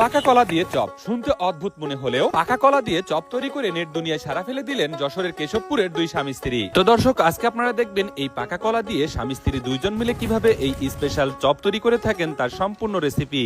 পাকা কলা দিয়ে চপ। শুনতে অদ্ভুত মনে হলেও পাকা কলা দিয়ে চপ তৈরি করে নেট দুনিয়ায় সারা ফেলে দিলেন যশোরের কেশবপুরের দুই স্বামী স্ত্রী। তো দর্শক, আজকে আপনারা দেখবেন এই পাকা কলা দিয়ে স্বামী স্ত্রী দুইজন মিলে কীভাবে এই স্পেশাল চপ তৈরি করে থাকেন তার সম্পূর্ণ রেসিপি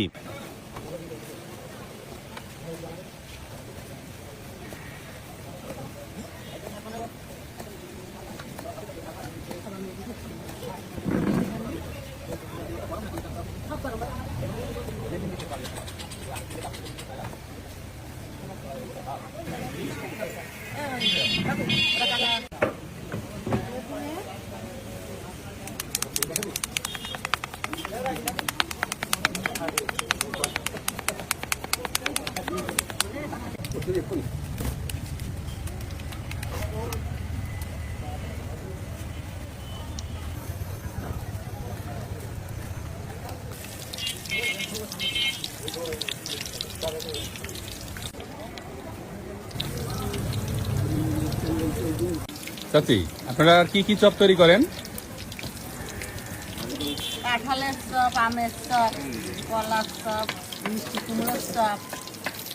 চাচি আপনারা কি কি চপ তৈরি করেন? কাঁঠালের চপ, আমের চপ, কলার চপ, মিষ্টি কুমড়োর চপ।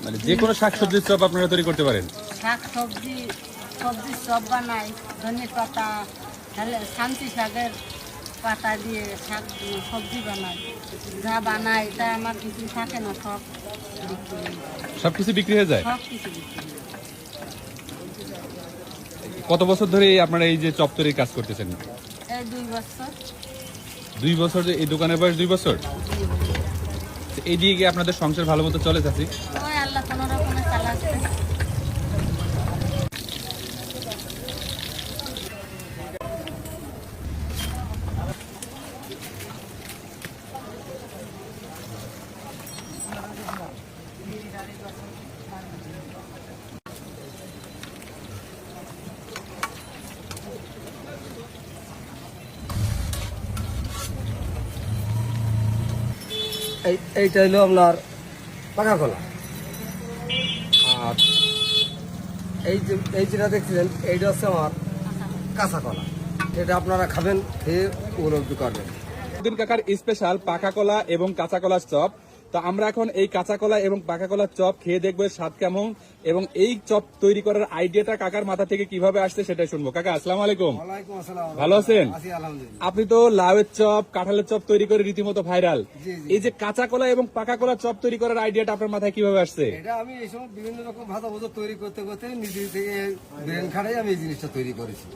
মানে যে কোনো শাকসবজির চপ আপনারা তৈরি করতে পারেন। শাক সবজি চপ বানাই ধনে পাতা তাহলে শান্তি শাকের পাতা দিয়ে শাক সবজি বানাই। যা বানাই তা আমার কিছু থাকে না সব যায়। সবকিছু বিক্রি হয়ে যায়? সব কিছু বিক্রি। কত বছর ধরে আপনারা এই যে চপ তৈরির কাজ করতেছেন? এই দুই বছর। দুই বছর এই দোকানের বয়স দুই বছর? এই দিয়ে কি আপনাদের সংসার ভালো মতো চলে চাচ্ছি এইটা হলো আপনার পাকা কলা। আর এই যে এই যেটা দেখছিলেন, এইটা হচ্ছে আমার কাঁচা কলা এটা আপনারা খাবেন, খেয়ে উপলব্ধি করবেন। দিন কাকার স্পেশাল পাকা কলা এবং কাঁচা কলার চপ তো আমরা এখন এই কাঁচা কলা এবং পাকা কলার চপ খেয়ে দেখব স্বাদ কেমন এবং এই চপ তৈরি করার আইডিয়াটা কাকার মাথা থেকে কীভাবে আসছে সেটাই শুনব। কাকা আসসালাম আলাইকুম। ওয়ালাইকুম ভালো আছেন? আপনি তো লাউয়ের চপ কাঁঠালের চপ তৈরি করে রীতিমতো ভাইরাল। এই যে কাঁচা কলা এবং পাকা কলা চপ তৈরি করার আইডিয়াটা আপনার মাথায় কীভাবে আসছে? এটা আমি এই সময় বিভিন্ন রকম ভাতা ভোজা তৈরি করতে করতে নিজে থেকে ব্রেন খাটাই আমি এই জিনিসটা তৈরি করেছি।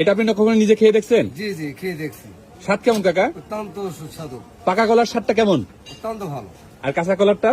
এটা আপনি কখনো নিজে খেয়ে দেখছেন? জি জি খেয়ে দেখছি। স্বাদ কেমন কাকা? অত্যন্ত সুস্বাদু। পাকা কলার স্বাদটা কেমন? অত্যন্ত ভালো। আর কাঁচা কলারটা?